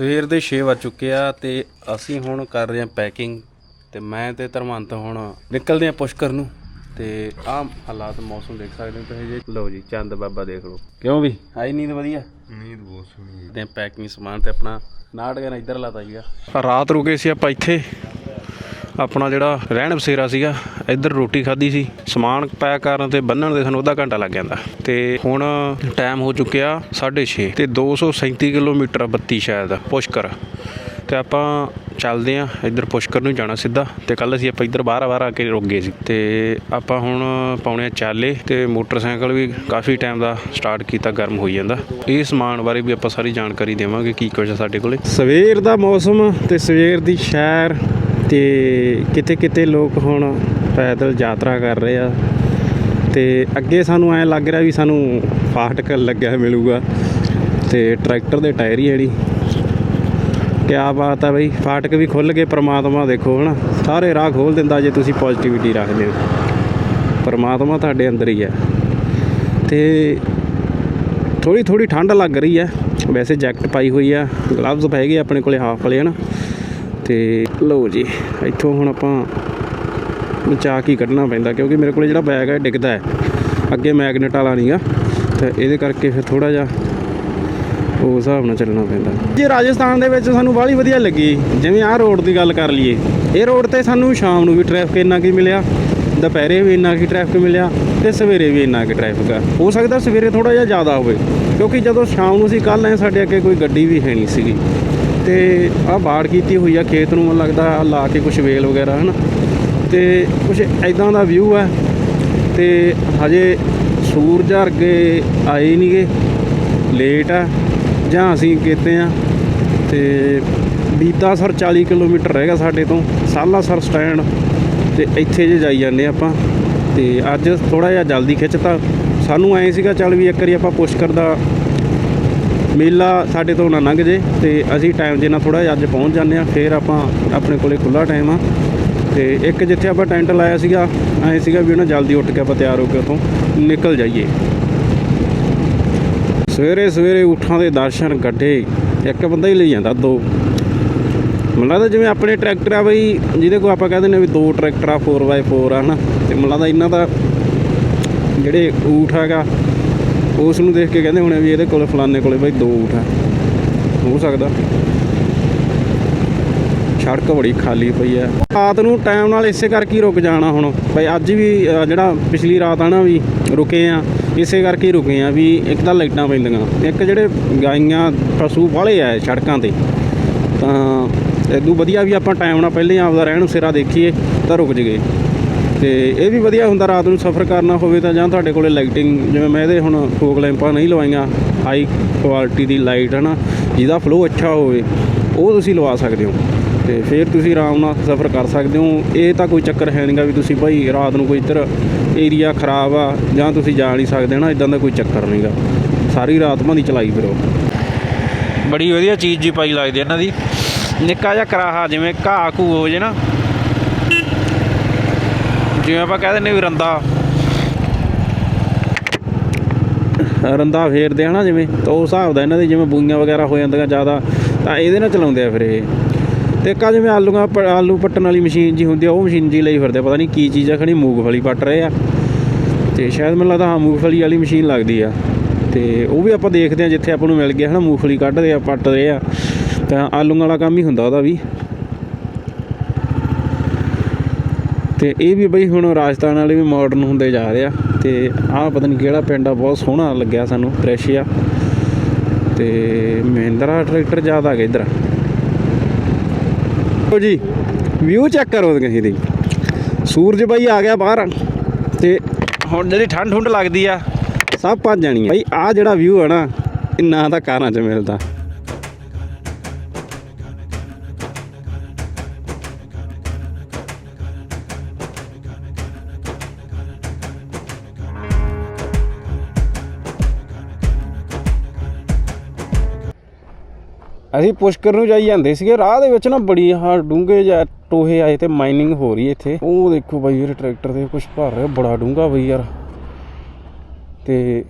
ਸਵੇਰ ਦੇ 6 ਵੱਜ ਚੁੱਕੇ ਆ ਤੇ ਅਸੀਂ ਹੁਣ ਕਰ ਰਹੇ ਹਾਂ ਪੈਕਿੰਗ ਤੇ ਮੈਂ ਤੇ ਧਰਮੰਤ ਹੁਣ ਨਿਕਲਦੇ ਆ ਪੁਸ਼ਕਰ ਨੂੰ ਤੇ ਆਹ ਹਾਲਾਤ ਮੌਸਮ ਦੇਖ ਸਕਦੇ ਹੋ ਤੁਸੀਂ ਜੀ। ਲਓ ਜੀ ਚੰਦ ਬਾਬਾ ਦੇਖ ਲਓ। ਕਿਉਂ ਵੀ? ਆਈ ਨੀਂਦ ਵਧੀਆ? ਨੀਂਦ ਬਹੁਤ ਸੋਹਣੀ ਤੇ ਪੈਕਿੰਗ ਸਮਾਨ ਤੇ ਆਪਣਾ ਨਾਟ ਗਿਆ ਇੱਧਰ ਲਾਤਾ ਸੀਗਾ ਰਾਤ ਰੁਕੇ ਸੀ ਆਪਾਂ ਇੱਥੇ। ਆਪਣਾ ਜਿਹੜਾ ਰਹਿਣ ਬਸੇਰਾ ਸੀਗਾ ਇੱਧਰ ਰੋਟੀ ਖਾਧੀ ਸੀ ਸਮਾਨ ਪੈਕ ਕਰਨ ਤੇ ਬੰਨਣ ਦੇ ਸਾਨੂੰ ਅੱਧਾ ਘੰਟਾ ਲੱਗ ਜਾਂਦਾ। ਤੇ ਹੁਣ ਟਾਈਮ ਹੋ ਚੁੱਕਿਆ 6:30 ਤੇ 237 ਕਿਲੋਮੀਟਰ ਆ, 32 ਸ਼ਾਇਦ ਪੁਸ਼ਕਰ। ਤੇ ਆਪਾਂ ਚੱਲਦੇ ਆ ਇੱਧਰ ਪੁਸ਼ਕਰ ਨੂੰ ਜਾਣਾ ਸਿੱਧਾ ਤੇ ਕੱਲ ਅਸੀਂ ਆਪਾਂ ਇੱਧਰ ਬਾਹਰ ਬਾਹਰ ਆ ਕੇ ਰੁਕ ਗਏ ਸੀ। ਤੇ ਆਪਾਂ ਹੁਣ ਪਾਉਣੇ ਆ ਚਾਲੇ ਤੇ ਮੋਟਰਸਾਈਕਲ ਵੀ ਕਾਫੀ ਟਾਈਮ ਦਾ ਸਟਾਰਟ ਕੀਤਾ ਗਰਮ ਹੋਈ ਜਾਂਦਾ। ਇਹ ਸਮਾਨ ਬਾਰੇ ਵੀ ਆਪਾਂ ਸਾਰੀ ਜਾਣਕਾਰੀ ਦੇਵਾਂਗੇ ਕੀ ਕੁਝ ਆ ਸਾਡੇ ਕੋਲੇ। ਸਵੇਰ ਦਾ ਮੌਸਮ ਤੇ ਸਵੇਰ ਦੀ ਸ਼ਹਿਰ ਤੇ ਕਿਤੇ ਕਿਤੇ ਲੋਕ ਹੁਣ ਪੈਦਲ ਯਾਤਰਾ ਕਰ ਰਹੇ ਆ। ਤੇ ਅੱਗੇ ਸਾਨੂੰ ਐ ਲੱਗ ਰਿਹਾ ਵੀ ਸਾਨੂੰ ਫਾਟਕ ਲੱਗਿਆ ਮਿਲੂਗਾ। ਤੇ ਟਰੈਕਟਰ ਦੇ ਟਾਇਰ ਹੀ ਜਿਹੜੀ ਕਿਆ ਬਾਤ ਆ ਬਈ ਫਾਟਕ ਵੀ ਖੁੱਲ ਗਏ, ਪ੍ਰਮਾਤਮਾ ਦੇਖੋ ਹਨਾ। ਸਾਰੇ ਰਾਹ ਖੋਲ ਦਿੰਦਾ ਜੇ ਤੁਸੀਂ ਪੋਜ਼ਿਟਿਵਿਟੀ ਰੱਖਦੇ ਹੋ। ਪ੍ਰਮਾਤਮਾ ਤੁਹਾਡੇ ਅੰਦਰ ਹੀ ਹੈ ਤੇ ਥੋੜੀ ਥੋੜੀ ਠੰਡ ਲੱਗ ਰਹੀ ਹੈ ਵੈਸੇ ਜੈਕਟ ਪਾਈ ਹੋਈ ਆ ਗਲਵਜ਼ ਪੈ ਗਏ ਆਪਣੇ ਕੋਲੇ ਹਾਫ ਵਾਲੇ ਹਨਾ। ਤੇ ਲਓ ਜੀ, ਇੱਥੋਂ ਹੁਣ ਆਪਾਂ ਬਚਾ ਕੇ ਕੱਢਣਾ ਪੈਂਦਾ, ਕਿਉਂਕਿ ਮੇਰੇ ਕੋਲ ਜਿਹੜਾ ਬੈਗ ਹੈ ਡਿੱਗਦਾ ਹੈ। ਅੱਗੇ ਮੈਗਨੇਟ ਵਾਲਾ ਨਹੀਂਗਾ ਤੇ ਇਹਦੇ ਕਰਕੇ ਫਿਰ ਥੋੜਾ ਜਿਹਾ ਉਹ ਹਿਸਾਬ ਨਾਲ ਚੱਲਣਾ ਪੈਂਦਾ। ਜੇ ਰਾਜਸਥਾਨ ਦੇ ਵਿੱਚ ਸਾਨੂੰ ਬਾਹਲੀ ਵਧੀਆ ਲੱਗੀ, ਜਿਵੇਂ ਆਹ ਰੋਡ ਦੀ ਗੱਲ ਕਰ ਲਈਏ, ਇਹ ਰੋਡ ਤੇ ਸਾਨੂੰ ਸ਼ਾਮ ਨੂੰ ਵੀ ਟ੍ਰੈਫਿਕ ਇੰਨਾ ਕੀ ਮਿਲਿਆ, ਦੁਪਹਿਰੇ ਵੀ ਇੰਨਾ ਕੀ ਟ੍ਰੈਫਿਕ ਮਿਲਿਆ, ਤੇ ਸਵੇਰੇ ਵੀ ਇੰਨਾ ਕੀ ਟ੍ਰੈਫਿਕ ਆ। ਹੋ ਸਕਦਾ ਸਵੇਰੇ ਥੋੜਾ ਜਿਹਾ ਜ਼ਿਆਦਾ ਹੋਵੇ, ਕਿਉਂਕਿ ਜਦੋਂ ਸ਼ਾਮ ਨੂੰ ਅਸੀਂ ਕੱਲ ਆਏ, ਸਾਡੇ ਅੱਗੇ ਕੋਈ ਗੱਡੀ ਵੀ ਹੈ ਨਹੀਂ ਸੀਗੀ। ਤੇ ਆਹ ਬਾੜ ਕੀਤੀ ਹੋਈ ਆ, ਖੇਤ ਨੂੰ ਮੈਨੂੰ ਲੱਗਦਾ ਆਹ ਲਾ ਕੇ ਕੁਝ ਵੇਲ ਵਗੈਰਾ, ਹਨ? ਤੇ ਕੁਝ ਐਦਾਂ ਦਾ ਵਿਊ ਹੈ ਤੇ ਹਜੇ ਸੂਰਜ ਅੱਗੇ ਆਏ ਨਹੀਂਗੇ ਲੇਟ ਆ, ਜਾਂ ਅਸੀਂ ਕੀਤੇ ਆ। ਤੇ ਬੀਤਾਸਰ 40 ਕਿਲੋਮੀਟਰ ਰਹਿ ਗਿਆ ਸਾਡੇ ਤੋਂ ਸਾਲਾਸਰ ਸਟੈਂਡ। ਤੇ ਇੱਥੇ ਜੇ ਜਾਈ ਜਾਂਦੇ ਆਪਾਂ। ਤੇ ਅੱਜ ਥੋੜਾ ਜਿਹਾ ਜਲਦੀ ਖਿੱਚਤਾ। ਸਾਨੂੰ ਐਂ ਸੀਗਾ, ਚੱਲ ਵੀ ਇੱਕ ਵਾਰੀ ਆਪਾਂ ਪੁਸ਼ਕਰ ਦਾ ਮੇਲਾ ਸਾਡੇ ਤੋਂ ਨਾ ਲੰਘ ਜੇ ਤੇ ਅਸੀਂ ਟਾਈਮ ਜੇ ਨਾਲ ਥੋੜਾ ਜਿਹਾ ਅੱਜ ਪਹੁੰਚ ਜਾਂਦੇ ਆ ਫਿਰ ਆਪਾਂ ਆਪਣੇ ਕੋਲੇ ਖੁੱਲਾ ਟਾਈਮ ਆ। ਤੇ ਇੱਕ ਜਿੱਥੇ ਆਪਾਂ ਟੈਂਟ ਲਾਇਆ ਸੀਗਾ, ਐਂ ਸੀਗਾ ਵੀ ਉਹਨਾਂ ਜਲਦੀ ਉੱਠ ਕੇ ਆਪਾਂ ਤਿਆਰ ਹੋ ਕੇ ਉੱਥੋਂ ਨਿਕਲ ਜਾਈਏ। ਸਵੇਰੇ ਸਵੇਰੇ ਉਠਾਂ ਦੇ ਦਰਸ਼ਨ ਗੱਡੇ ਇੱਕ ਬੰਦਾ ਹੀ ਲਈ ਜਾਂਦਾ, ਦੋ। ਮੈਨੂੰ ਲੱਗਦਾ ਜਿਵੇਂ ਆਪਣੇ ਟਰੈਕਟਰ ਆ ਬਈ, ਜਿਹਦੇ ਕੋਲ ਆਪਾਂ ਕਹਿੰਦੇ ਨੇ ਵੀ ਦੋ ਟਰੈਕਟਰ ਆ 4x4 ਆ, ਹਨਾ। ਤੇ ਮੈਨੂੰ ਲੱਗਦਾ ਇਹਨਾਂ ਦਾ ਜਿਹੜੇ ਊਠ ਹੈਗਾ ਉਸ ਨੂੰ ਦੇਖ ਕੇ ਕਹਿੰਦੇ ਹੋਣੇ ਵੀ ਇਹਦੇ ਕੋਲ ਫਲਾਣੇ ਕੋਲੇ ਬਈ ਦੋ ਊਠ ਆ। ਹੋ ਸਕਦਾ। ਸੜਕ ਬੜੀ ਖਾਲੀ ਪਈ ਆ। ਰਾਤ ਨੂੰ ਟਾਈਮ ਨਾਲ ਇਸੇ ਕਰਕੇ ਹੀ ਰੁਕ ਜਾਣਾ ਹੁਣ। ਬਈ ਅੱਜ ਵੀ ਜਿਹੜਾ ਪਿਛਲੀ ਰਾਤ ਆ ਨਾ ਵੀ ਰੁਕੇ ਆ, ਇਸੇ ਕਰਕੇ ਹੀ ਰੁਕੇ ਆ ਵੀ ਇੱਕ ਤਾਂ ਲਾਈਟਾਂ ਪੈਂਦੀਆਂ। ਇੱਕ ਜਿਹੜੇ ਗਾਈਆਂ, ਪਸ਼ੂ ਵਾਲੇ ਆ ਸੜਕਾਂ ਤੇ, ਤਾਂ ਇਦੋਂ ਵਧੀਆ ਵੀ ਆਪਾਂ ਟਾਈਮ ਨਾਲ ਪਹਿਲੇ ਹੀ ਆਪਦਾ ਰਹਿਣ ਸਿਰਾ ਦੇਖੀਏ ਤਾਂ ਰੁਕ ਜਗੇ ਤੇ ਇਹ ਵੀ ਵਧੀਆ ਹੁੰਦਾ ਰਾਤ ਨੂੰ ਸਫ਼ਰ ਕਰਨਾ ਹੋਵੇ ਤਾਂ ਜਾਂ ਤੁਹਾਡੇ ਕੋਲੇ ਲਾਈਟਿੰਗ, ਜਿਵੇਂ ਮੈਂ ਇਹਦੇ ਹੁਣ ਫੋਕ ਲੈਂਪਾਂ ਨਹੀਂ ਲਵਾਈਆਂ ਹਾਈ ਕੁਆਲਿਟੀ ਦੀ ਲਾਈਟ ਹੈ ਨਾ ਜਿਹਦਾ ਫਲੋ ਅੱਛਾ ਹੋਵੇ, ਉਹ ਤੁਸੀਂ ਲਵਾ ਸਕਦੇ ਹੋ। ਤੇ ਫਿਰ ਤੁਸੀਂ ਆਰਾਮ ਨਾਲ ਸਫ਼ਰ ਕਰ ਸਕਦੇ ਹੋ। ਇਹ ਤਾਂ ਕੋਈ ਚੱਕਰ ਹੈ ਨਹੀਂਗਾ ਵੀ ਤੁਸੀਂ ਭਾਈ ਰਾਤ ਨੂੰ ਕੋਈ ਇੱਧਰ ਏਰੀਆ ਖਰਾਬ ਆ, ਜਾਂ ਤੁਸੀਂ ਜਾ ਨਹੀਂ ਸਕਦੇ ਨਾ ਇਦਾਂ ਦਾ ਕੋਈ ਚੱਕਰ ਨਹੀਂਗਾ। ਸਾਰੀ ਰਾਤ ਭਾਂਦੀ ਚਲਾਈ ਫਿਰੋ। ਬੜੀ ਵਧੀਆ ਚੀਜ਼ ਜੀ ਪਾਈ ਲੱਗਦੀ ਇਹਨਾਂ ਦੀ। ਨਿੱਕਾ ਜਿਹਾ ਕਰਾਹਾ, ਜਿਵੇਂ ਘਾਹ ਘੂ ਹੋ ਜੇ ਨਾ ਜਿਵੇਂ ਆਪਾਂ ਕਹਿ ਦਿੰਦੇ ਵੀ ਰੰਦਾ। ਰੰਦਾ ਫੇਰਦੇ ਆ ਜਿਵੇਂ, ਤਾਂ ਉਸ ਹਿਸਾਬ ਦਾ ਇਹਨਾਂ ਦੀ ਜਿਵੇਂ ਬੂਈਆਂ ਵਗੈਰਾ ਹੋ ਜਾਂਦੀਆਂ ਜ਼ਿਆਦਾ, ਤਾਂ ਇਹਦੇ ਨਾਲ ਚਲਾਉਂਦੇ ਆ ਫਿਰ ਇਹ। ਤੇ ਇੱਕ ਜਿਵੇਂ ਆਲੂਆਂ ਆਲੂ ਪੱਟਣ ਵਾਲੀ ਮਸ਼ੀਨ ਜੀ ਹੁੰਦੀ ਆ, ਉਹ ਮਸ਼ੀਨ ਜੀ ਲਈ ਫਿਰਦੇ ਪਤਾ ਨਹੀਂ ਕੀ ਚੀਜ਼ ਆ, ਖਣੀ ਮੂੰਗਫਲੀ ਪੱਟ ਰਹੇ ਆ। ਤੇ ਸ਼ਾਇਦ ਮੈਨੂੰ ਲੱਗਦਾ ਹਾਂ ਮੂੰਗਫਲੀ ਵਾਲੀ ਮਸ਼ੀਨ ਲੱਗਦੀ ਆ। ਤੇ ਉਹ ਵੀ ਆਪਾਂ ਦੇਖਦੇ ਆ, ਜਿੱਥੇ ਆਪਾਂ ਨੂੰ ਮਿਲ ਗਿਆ ਹਨਾ ਮੂੰਗਫਲੀ ਕੱਢਦੇ ਆ, ਪੱਟ ਰਹੇ ਆ। ਤਾਂ ਆਲੂਆਂ ਵਾਲਾ ਕੰਮ ਹੀ ਹੁੰਦਾ ਉਹਦਾ ਵੀ। ਤੇ ਇਹ ਵੀ ਬਈ ਹੁਣ ਰਾਜਸਥਾਨ ਵਾਲੇ ਵੀ ਮਾਡਰਨ ਹੁੰਦੇ ਜਾ ਰਹੇ ਆ ਤੇ ਆਹ ਪਤਾ ਨਹੀਂ ਕਿਹੜਾ ਪਿੰਡ ਆ, ਬਹੁਤ ਸੋਹਣਾ ਲੱਗਿਆ ਸਾਨੂੰ ਫਰੈਸ਼ ਆ ਤੇ ਮਹਿੰਦਰਾ ਟਰੈਕਟਰ ਜ਼ਿਆਦਾ ਆ ਗਿਆ ਇਧਰ। ਲਓ ਜੀ ਵਿਊ ਚੈੱਕ ਕਰੋ ਤੁਸੀਂ ਦੀ। ਸੂਰਜ ਬਾਈ ਆ ਗਿਆ ਬਾਹਰ, ਤੇ ਹੁਣ ਜਿਹੜੀ ਠੰਡ ਠੁੰਡ ਲੱਗਦੀ ਆ, ਸਭ ਭੱਜ ਜਾਣੀ ਆ ਬਈ ਆ ਜਿਹੜਾ ਵਿਊ ਆ ਨਾ, ਇਹ ਨਾ ਤਾਂ ਕਾਰਾਂ 'ਚ ਮਿਲਦਾ। ਅਸੀਂ ਪੁਸ਼ਕਰ ਨੂੰ ਜਾਈ ਜਾਂਦੇ ਸੀਗੇ। ਰਾਹ ਦੇ ਵਿੱਚ ਨਾ ਬੜੀ ਹਾਂ ਡੂੰਘੇ ਜਾਂ ਟੋਹੇ ਆਏ ਤੇ ਮਾਈਨਿੰਗ ਹੋ ਰਹੀ ਇੱਥੇ। ਉਹ ਦੇਖੋ ਬਾਈ ਇਹ ਟਰੈਕਟਰ ਤੇ ਕੁਝ ਭਰ ਰਿਹਾ ਬੜਾ ਡੂੰਘਾ ਬਈ ਯਾਰ। ਤੇ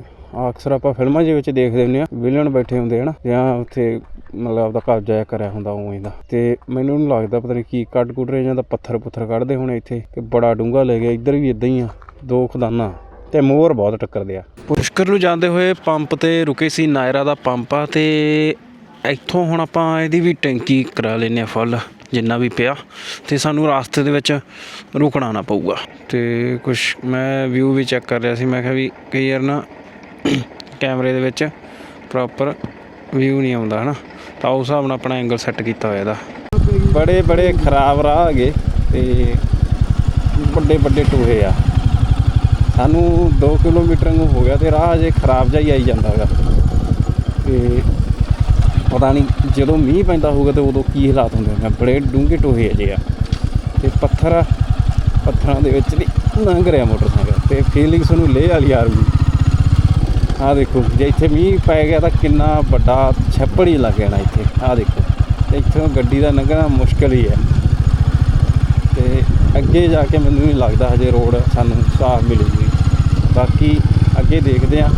ਅਕਸਰ ਆਪਾਂ ਫਿਲਮਾਂ ਦੇ ਵਿੱਚ ਦੇਖਦੇ ਹੁੰਦੇ ਆ, ਵਿਲਨ ਬੈਠੇ ਹੁੰਦੇ ਹਨਾ ਜਾਂ ਉੱਥੇ ਮਤਲਬ ਆਪਦਾ ਕਬਜ਼ਾ ਕਰਿਆ ਹੁੰਦਾ ਉਵੇਂ ਦਾ। ਤੇ ਮੈਨੂੰ ਨਹੀਂ ਲੱਗਦਾ ਪਤਾ ਨਹੀਂ ਕੀ ਕੱਟ ਕੁੱਟ ਰਹੇ ਜਾਂ ਤਾਂ ਪੱਥਰ ਪੁੱਥਰ ਕੱਢਦੇ ਹੋਣੇ ਇੱਥੇ ਤੇ ਬੜਾ ਡੂੰਘਾ ਲੈ ਗਿਆ। ਇੱਧਰ ਵੀ ਇਦਾਂ ਹੀ ਆ, ਦੋ ਖਦਾਨਾ ਤੇ ਮੋਰ ਬਹੁਤ ਟੱਕਰਦੇ ਆ। ਪੁਸ਼ਕਰ ਨੂੰ ਜਾਂਦੇ ਹੋਏ ਪੰਪ ਤੇ ਰੁਕੇ ਸੀ ਨਾਇਰਾ ਦਾ ਪੰਪ ਆ ਤੇ ਇੱਥੋਂ ਹੁਣ ਆਪਾਂ ਇਹਦੀ ਵੀ ਟੈਂਕੀ ਕਰਾ ਲੈਨੇ ਆ ਫੁੱਲ, ਜਿੰਨਾ ਵੀ ਪਿਆ, ਤੇ ਸਾਨੂੰ ਰਾਸਤੇ ਦੇ ਵਿੱਚ ਰੁਕਣਾ ਨਾ ਪਊਗਾ। ਤੇ ਕੁਝ ਮੈਂ ਵਿਊ ਵੀ ਚੈੱਕ ਕਰ ਰਿਹਾ ਸੀ, ਮੈਂ ਕਿਹਾ ਵੀ ਕਈ ਵਾਰ ਨਾ ਕੈਮਰੇ ਦੇ ਵਿੱਚ ਪ੍ਰੋਪਰ ਵਿਊ ਨਹੀਂ ਆਉਂਦਾ, ਹਨਾ? ਤਾਂ ਉਸ ਹਿਸਾਬ ਨਾਲ ਆਪਣਾ ਐਂਗਲ ਸੈੱਟ ਕੀਤਾ ਹੋਇਆ ਇਹਦਾ। ਬੜੇ ਬੜੇ ਖਰਾਬ ਰਾਹ ਹੈਗੇ, ਤੇ ਵੱਡੇ ਵੱਡੇ ਟੋਏ ਆ। ਸਾਨੂੰ 2 ਕਿਲੋਮੀਟਰ ਨੂੰ ਹੋ ਗਿਆ, ਤੇ ਰਾਹ ਅਜੇ ਖਰਾਬ ਜਿਹਾ ਹੀ ਆਈ ਜਾਂਦਾ ਹੈਗਾ। ਤੇ ਪਤਾ ਨਹੀਂ ਜਦੋਂ ਮੀਂਹ ਪੈਂਦਾ ਹੋਊਗਾ ਤੇ ਉਦੋਂ ਕੀ ਹਾਲਾਤ ਹੁੰਦੇ ਨੇ ਬੜੇ ਡੂੰਘੇ ਟੋਹੇ ਅਜੇ ਆ। ਤੇ ਪੱਥਰ ਆ, ਪੱਥਰਾਂ ਦੇ ਵਿੱਚ ਵੀ ਲੰਘ ਰਿਹਾ ਮੋਟਰਸਾਈਕਲ ਤੇ ਫੀਲਿੰਗ ਸਾਨੂੰ ਲੈ ਵਾਲੀ ਆ ਆਹ ਦੇਖੋ ਜੇ ਇੱਥੇ ਮੀਂਹ ਪੈ ਗਿਆ ਤਾਂ ਕਿੰਨਾ ਵੱਡਾ ਛੱਪੜ ਹੀ ਲੱਗ ਜਾਣਾ ਇੱਥੇ। ਆਹ ਦੇਖੋ ਤੇ ਇੱਥੋਂ ਗੱਡੀ ਦਾ ਲੰਘਣਾ ਮੁਸ਼ਕਲ ਹੀ ਹੈ ਤੇ ਅੱਗੇ ਜਾ ਕੇ ਮੈਨੂੰ ਨਹੀਂ ਲੱਗਦਾ ਹਜੇ ਰੋਡ ਸਾਨੂੰ ਸਾਫ਼ ਮਿਲੂਗੀ। ਬਾਕੀ ਅੱਗੇ ਦੇਖਦੇ ਹਾਂ।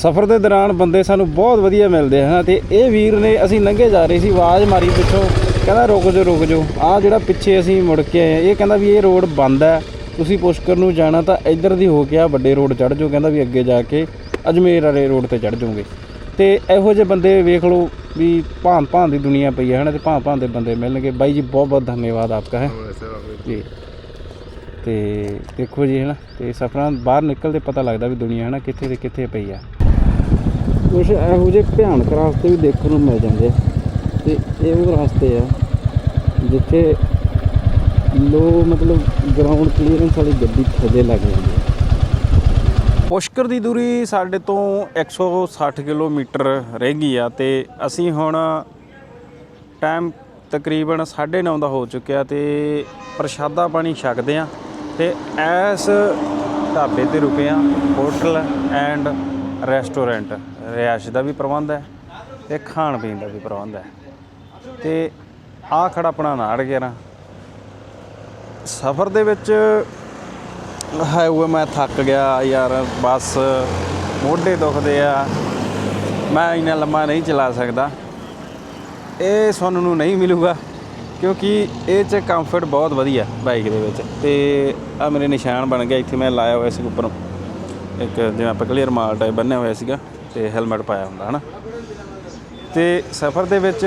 ਸਫ਼ਰ ਦੇ ਦੌਰਾਨ ਬੰਦੇ ਸਾਨੂੰ ਬਹੁਤ ਵਧੀਆ ਮਿਲਦੇ ਹਨ ਤੇ ਇਹ ਵੀਰ ਨੇ ਅਸੀਂ ਲੰਘੇ ਜਾ ਰਹੇ ਸੀ ਆਵਾਜ਼ ਮਾਰੀ ਪਿੱਛੋਂ ਕਹਿੰਦਾ ਰੁਕ ਜਾਓ ਰੁਕ ਜਾਓ। ਆਹ ਜਿਹੜਾ ਪਿੱਛੇ ਅਸੀਂ ਮੁੜ ਕੇ ਆਏ ਹਾਂ, ਇਹ ਕਹਿੰਦਾ ਵੀ ਇਹ ਰੋਡ ਬੰਦ ਹੈ ਤੁਸੀਂ ਪੁਸ਼ਕਰ ਨੂੰ ਜਾਣਾ ਤਾਂ ਇੱਧਰ ਦੀ ਹੋ ਕੇ ਆ ਵੱਡੇ ਰੋਡ ਚੜ੍ਹ ਜਾਓ ਕਹਿੰਦਾ ਵੀ ਅੱਗੇ ਜਾ ਕੇ ਅਜਮੇਰ ਵਾਲੇ ਰੋਡ ਤੇ ਚੜ੍ਹ ਜਾਓਗੇ। ਤੇ ਇਹੋ ਜਿਹੇ ਬੰਦੇ ਵੇਖ ਲਓ ਵੀ ਭਾਂ ਭਾਂ ਦੀ ਦੁਨੀਆ ਪਈ ਹੈ ਹਨਾ ਤੇ ਭਾਂ ਭਾਂ ਦੇ ਬੰਦੇ ਮਿਲਣਗੇ। ਬਾਈ ਜੀ ਬਹੁਤ ਬਹੁਤ ਧੰਨਵਾਦ ਆਪਕਾ ਹੈ। ਜੀ। ਤੇ ਦੇਖੋ ਜੀ ਹਨਾ ਤੇ ਸਫਰਾਂ ਬਾਹਰ ਨਿਕਲਦੇ ਪਤਾ ਲੱਗਦਾ ਵੀ ਦੁਨੀਆ ਹਨਾ ਕਿੱਥੇ ਤੇ ਕਿੱਥੇ ਪਈ ਆ। ਕੁਛ ਇਹੋ ਜਿਹੇ ਭਿਆਨਕ ਰਸਤੇ ਵੀ ਦੇਖਣ ਨੂੰ ਮਿਲ ਜਾਂਦੇ ਆ। ਤੇ ਇਹ ਉਹ ਰਸਤੇ ਆ ਜਿੱਥੇ ਲੋ ਮਤਲਬ ਗਰਾਊਂਡ ਕਲੀਅਰੈਂਸ ਵਾਲੀ ਗੱਡੀ ਥੱਲੇ ਲੱਗ ਜਾਂਦੀ ਹੈ ਪੁਸ਼ਕਰ ਦੀ ਦੂਰੀ ਸਾਡੇ ਤੋਂ 160 ਕਿਲੋਮੀਟਰ ਰਹਿ ਗਈ ਆ ਤੇ ਅਸੀਂ ਹੁਣ ਟਾਈਮ ਤਕਰੀਬਨ 9:30 ਦਾ ਹੋ ਚੁੱਕਿਆ ਤੇ ਪ੍ਰਸ਼ਾਦਾ ਪਾਣੀ ਛਕਦੇ ਆ ਤੇ ਐਸ ਢਾਬੇ ਤੇ ਰੁਕੇ ਆ ਹੋਟਲ ਐਂਡ ਰੈਸਟੋਰੈਂਟ, ਰਿਹਾਇਸ਼ ਦਾ ਵੀ ਪ੍ਰਬੰਧ ਹੈ ਤੇ ਖਾਣ ਪੀਣ ਦਾ ਵੀ ਪ੍ਰਬੰਧ ਹੈ। ਤੇ ਆ ਖੜਾ ਆਪਣਾ ਨਾੜ ਗਿਆ ਸਫ਼ਰ ਦੇ ਵਿੱਚ ਹਾਏ ਮੈਂ ਥੱਕ ਗਿਆ ਯਾਰ, ਬਸ ਮੋਢੇ ਦੁਖਦੇ ਆ। ਮੈਂ ਇੰਨਾ ਲੰਮਾ ਨਹੀਂ ਚਲਾ ਸਕਦਾ। ਇਹ ਸੁਣਨ ਨੂੰ ਨਹੀਂ ਮਿਲੂਗਾ ਕਿਉਂਕਿ ਇਹ ਚ ਕੰਫਰਟ ਬਹੁਤ ਵਧੀਆ ਬਾਈਕ ਦੇ ਵਿੱਚ ਤੇ ਆ ਮੇਰੇ ਨਿਸ਼ਾਨ ਬਣ ਗਿਆ, ਇੱਥੇ ਮੈਂ ਲਾਇਆ ਹੋਇਆ ਇਸ ਉੱਪਰ। ਇੱਕ ਜਿਵੇਂ ਆਪਾਂ ਕਲੀਅਰ ਮਾਲ ਟਾਈਪ ਬੰਨਿਆ ਹੋਇਆ ਸੀਗਾ ਤੇ ਹੈਲਮਟ ਪਾਇਆ ਹੁੰਦਾ, ਹਨਾ? ਤੇ ਸਫ਼ਰ ਦੇ ਵਿੱਚ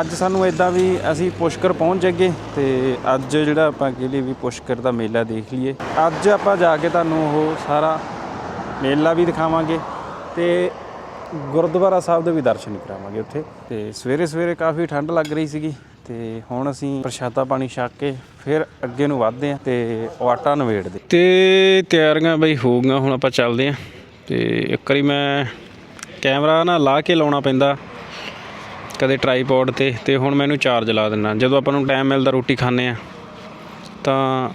ਅੱਜ ਸਾਨੂੰ ਇਦਾਂ ਵੀ ਅਸੀਂ ਪੁਸ਼ਕਰ ਪਹੁੰਚ ਜਾਗੇ ਤੇ ਅੱਜ ਜਿਹੜਾ ਆਪਾਂ ਕਹਿ ਲਈਏ ਵੀ ਪੁਸ਼ਕਰ ਦਾ ਮੇਲਾ ਦੇਖ ਲਈਏ। ਅੱਜ ਆਪਾਂ ਜਾ ਕੇ ਤੁਹਾਨੂੰ ਉਹ ਸਾਰਾ ਮੇਲਾ ਵੀ ਦਿਖਾਵਾਂਗੇ ਤੇ ਗੁਰਦੁਆਰਾ ਸਾਹਿਬ ਦੇ ਵੀ ਦਰਸ਼ਨ ਕਰਾਵਾਂਗੇ ਉੱਥੇ। ਤੇ ਸਵੇਰੇ ਸਵੇਰੇ ਕਾਫੀ ਠੰਡ ਲੱਗ ਰਹੀ ਸੀਗੀ। ਤੇ ਹੁਣ ਅਸੀਂ ਪ੍ਰਸ਼ਾਦਾ ਪਾਣੀ ਛਕ ਕੇ ਫਿਰ ਅੱਗੇ ਨੂੰ ਵਧਦੇ ਆਂ ਤੇ ਆਟਾ ਨਵੇੜਦੇ ਤੇ ਤਿਆਰੀਆਂ ਬਈ ਹੋ ਗਈਆਂ, ਹੁਣ ਆਪਾਂ ਚੱਲਦੇ ਆਂ ਤੇ ਇੱਕ ਵਾਰੀ ਮੈਂ ਕੈਮਰਾ ਨਾ ਲਾ ਕੇ ਲਾਉਣਾ ਪੈਂਦਾ, ਕਦੇ ਟਰਾਈਪੋਡ ਤੇ ਤੇ ਹੁਣ ਮੈਨੂੰ ਚਾਰਜ ਲਾ ਦਿੰਨਾ ਜਦੋਂ ਆਪਾਂ ਨੂੰ ਟਾਈਮ ਮਿਲਦਾ ਰੋਟੀ ਖਾਣੇ ਆ ਤਾਂ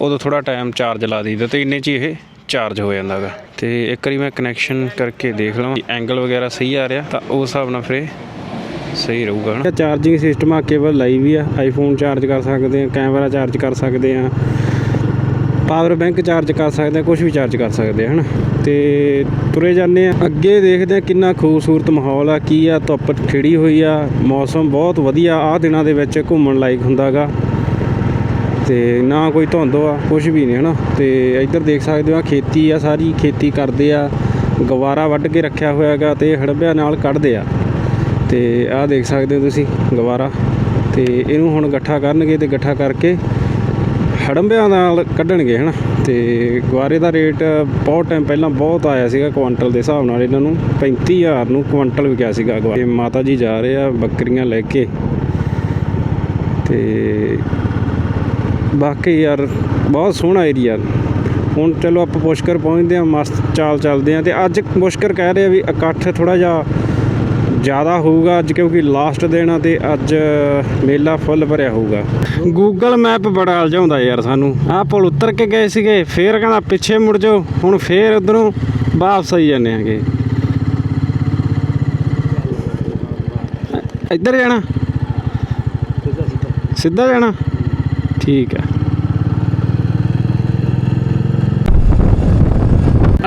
ਉਦੋਂ ਥੋੜਾ ਟਾਈਮ ਚਾਰਜ ਲਾ ਦਈਦਾ ਤੇ ਇੰਨੇ 'ਚ ਹੀ ਇਹ ਚਾਰਜ ਹੋ ਜਾਂਦਾ ਹੈਗਾ ਤੇ ਇੱਕ ਵਾਰੀ ਮੈਂ ਕਨੈਕਸ਼ਨ ਕਰਕੇ ਦੇਖ ਲਵਾਂ। ਐਂਗਲ ਵਗੈਰਾ ਸਹੀ ਆ ਰਿਹਾ, ਤਾਂ ਉਸ ਹਿਸਾਬ ਨਾਲ ਫਿਰ ਸਹੀ ਰਹੂਗਾ ਹਨਾ ਚਾਰਜਿੰਗ ਸਿਸਟਮ ਆ ਕੇਬਲ ਲਾਈ ਵੀ ਆ। ਆਈਫੋਨ ਚਾਰਜ ਕਰ ਸਕਦੇ ਆ ਕੈਮਰਾ ਚਾਰਜ ਕਰ ਸਕਦੇ ਆ। ਪਾਵਰ ਬੈਂਕ ਚਾਰਜ ਕਰ ਸਕਦੇ ਆ ਕੁਝ ਵੀ ਚਾਰਜ ਕਰ ਸਕਦੇ ਆ, ਹਨਾ? ਤੇ ਤੁਰੇ ਜਾਂਦੇ ਆ। ਅੱਗੇ ਦੇਖਦੇ ਆ ਕਿੰਨਾ ਖੂਬਸੂਰਤ ਮਾਹੌਲ ਆ, ਕੀ ਆ, ਧੁੱਪ ਖਿੜੀ ਹੋਈ ਆ। ਮੌਸਮ ਬਹੁਤ ਵਧੀਆ ਆ ਦਿਨਾਂ ਦੇ ਵਿੱਚ ਘੁੰਮਣ ਲਾਇਕ ਹੁੰਦਾਗਾ ਤੇ ਨਾ ਕੋਈ ਧੁੰਦ ਆ ਕੁਝ ਵੀ ਨਹੀਂ, ਹਨਾ? ਤੇ ਇੱਧਰ ਦੇਖ ਸਕਦੇ ਹੋ ਖੇਤੀ ਆ ਸਾਰੀ, ਖੇਤੀ ਕਰਦੇ ਆ। ਗਵਾਰਾ ਵੱਢ ਕੇ ਰੱਖਿਆ ਹੋਇਆ ਹੈਗਾ ਤੇ ਹੜਬਿਆਂ ਨਾਲ ਕੱਢਦੇ ਆ। ਤੇ ਆਹ ਦੇਖ ਸਕਦੇ ਹੋ ਤੁਸੀਂ ਗਵਾਰਾ ਤੇ ਇਹਨੂੰ ਹੁਣ ਇਕੱਠਾ ਕਰਨਗੇ ਤੇ ਇਕੱਠਾ ਕਰਕੇ ਹੜੰਬਿਆਂ ਨਾਲ ਕੱਢਣਗੇ, ਹਨਾ? ਤੇ ਗਵਾਰੇ ਦਾ ਰੇਟ ਬਹੁਤ ਟਾਈਮ ਪਹਿਲਾਂ ਬਹੁਤ ਆਇਆ ਸੀਗਾ ਕੁਆਂਟਲ ਦੇ ਹਿਸਾਬ ਨਾਲ ਇਹਨਾਂ ਨੂੰ 35000 ਨੂੰ ਕੁਆਂਟਲ ਵਿਕਿਆ ਸੀਗਾ ਗਵਾ ਮਾਤਾ ਜੀ ਜਾ ਰਹੇ ਆ ਬੱਕਰੀਆਂ ਲੈ ਕੇ। ਤੇ ਬਾਕੀ ਯਾਰ ਬਹੁਤ ਸੋਹਣਾ ਏਰੀਆ ਹੁਣ ਚਲੋ ਆਪਾਂ ਪੁਸ਼ਕਰ ਪਹੁੰਚਦੇ ਆ ਮਸਤ ਚਾਲ ਚੱਲਦੇ ਆ ਤੇ ਅੱਜ ਪੁਸ਼ਕਰ ਕਹਿ ਰਹੇ ਆ ਵੀ ਇਕੱਠ ਥੋੜਾ ਜਿਹਾ ਜ਼ਿਆਦਾ ਹੋਊਗਾ ਅੱਜ ਕਿਉਂਕਿ ਲਾਸਟ ਦਿਨ ਆ ਤੇ ਅੱਜ ਮੇਲਾ ਫੁੱਲ ਭਰਿਆ ਹੋਊਗਾ। ਗੂਗਲ ਮੈਪ ਬੜਾ ਅਲਝਾਉਂਦਾ ਯਾਰ ਸਾਨੂੰ। ਆਹ ਪੁਲ ਉਤਰ ਕੇ ਗਏ ਸੀਗੇ, ਫੇਰ ਕਹਿੰਦਾ ਪਿੱਛੇ ਮੁੜ ਜਾਓ, ਹੁਣ ਫੇਰ ਉਧਰੋਂ ਵਾਪਸ ਆਈ ਜਾਂਦੇ ਆਗੇ ਇੱਧਰ ਜਾਣਾ? ਸਿੱਧਾ ਜਾਣਾ? ਠੀਕ ਹੈ